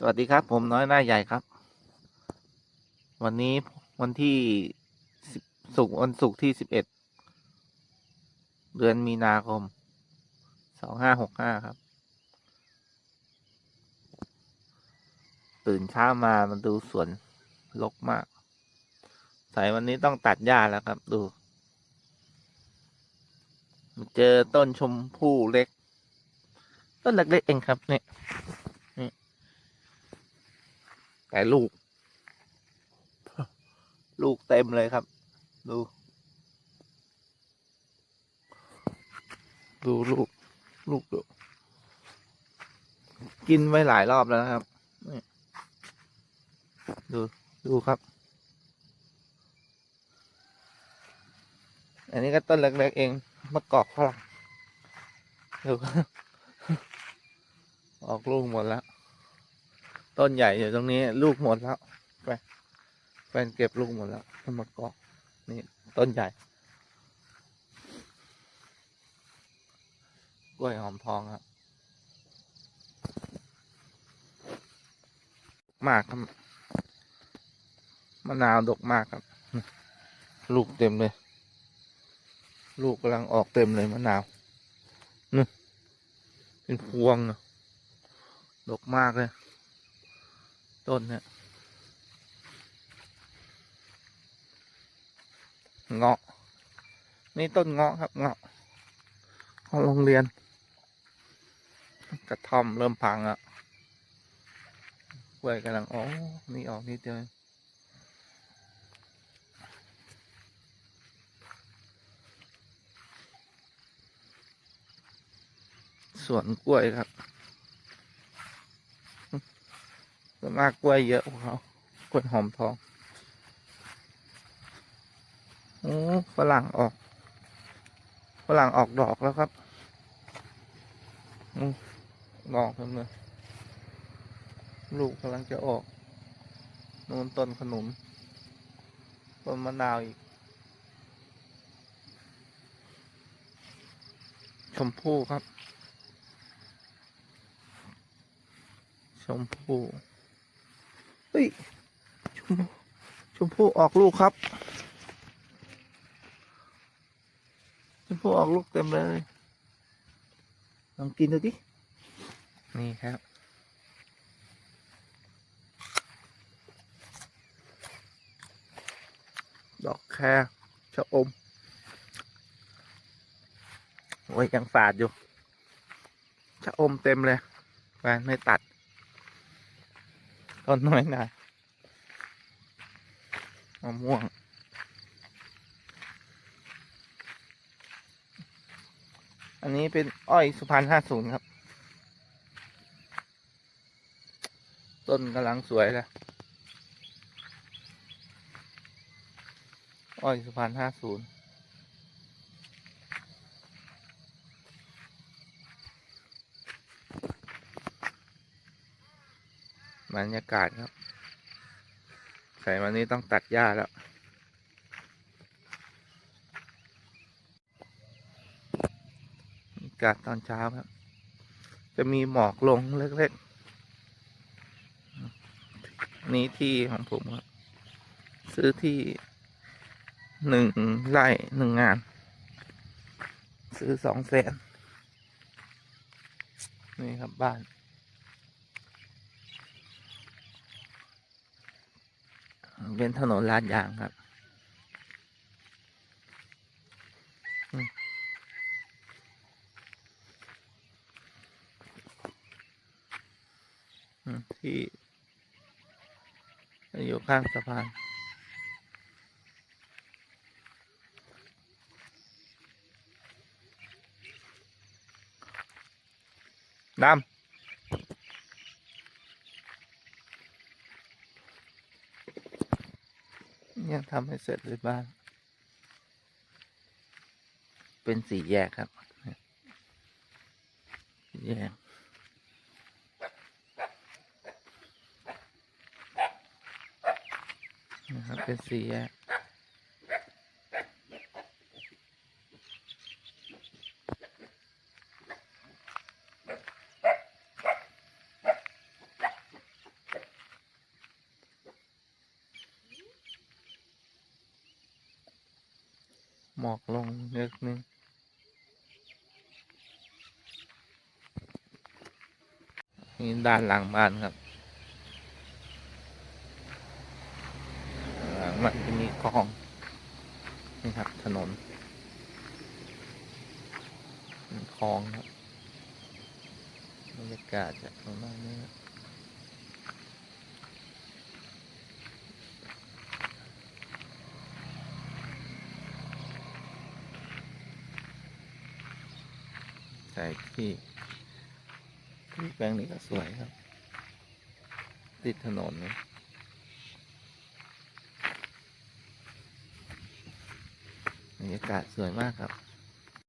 สวัสดีครับ ผมน้อยหน้าใหญ่ครับ วันนี้วันที่สุกวันศุกร์ที่สิบเอ็ดเดือนมีนาคมสองห้าหกห้าครับ ตื่นเช้ามามันดูสวนรกมากใส่วันนี้ต้องตัดหญ้าแล้วครับดูเจอต้นชมพู่เล็ก ต้นเล็กๆเองครับเนี่ย แต่ลูก ลูกเต็มเลยครับ ดู ดูลูก ลูกดูกินไว้หลายรอบแล้วนะครับ ดู ดูครับ อันนี้ก็ต้นเล็กๆเองมะกอกฝรั่งดูออกลูกหมดแล้ว ต้นใหญ่อยู่ตรงนี้ ลูกหมดแล้วแฟนแฟนเก็บลูกหมดแล้วต้นมะกอกนี่ต้นใหญ่กล้วยหอมทองครับมากครับมะนาวดกมากครับ ลูกเต็มเลย ลูกกำลังออกเต็มเลยมะนาวนี่เป็นพวงอะดกมากเลย ต้นเนี่ยเงาะ นี่ต้นเงาะครับเงาะของโรงเรียน กระท่อมเริ่มพังอะกล้วยกำลังอ๋อนี่ออกนิดเดียวสวนกล้วยครับ วนมากกล้วยเยอะกว่าเขากล้วยหอมทองโอ้ฝรั่งออกฝรั่งออกดอกแล้วครับอดอกเต็มเลยลูกกำลังจะออกน่นต้นขนุนต้นมะนาวอีก ชมพู่ครับ ชมพู่ ฮ้ยชมพู่ชมพู่ออกลูกครับ ชมพู่ออกลูกเต็มเลย ลองกินดูดิ นี่ครับ ดอกแครชะอม โอ้ยยังฝาดอยู่ ชะอมเต็มเลยแฟนไม่ตัด ต้นน้อยหน่อยมะม่วง อันนี้เป็นอ้อยสุพรรณห้าศูนย์ครับ ต้นกำลังสวยเลยอ้อยสุพรรณห้าศูนย์ บรรยากาศครับ ใส่วันนี้ต้องตัดหญ้าแล้วบรรยากาศตอนเช้าครับ จะมีหมอกลงเล็กๆ นี้ที่ของผมครับ ซื้อที่หนึ่งไร่หนึ่งงาน ซื้อสองแสนนี่ครับบ้าน เป็นถนนลาดยางครับ ที่ อยู่ข้างสะพานดำยัง ทำให้เสร็จเลยบ้านเป็นสี่แยกครับแยกนะครับเป็นสี่แยก อกลงเล็กนึงนี่ด้านหลังบ้านครับ หลังมันจะมีคลอง นี่ครับถนนเป็นคลองครับบรรยากาศจะประมาณนี้ครับใส่ที่ที่แปลงนี้ก็สวยครับ ติดถนนนะบรรยากาศสวยมากครับ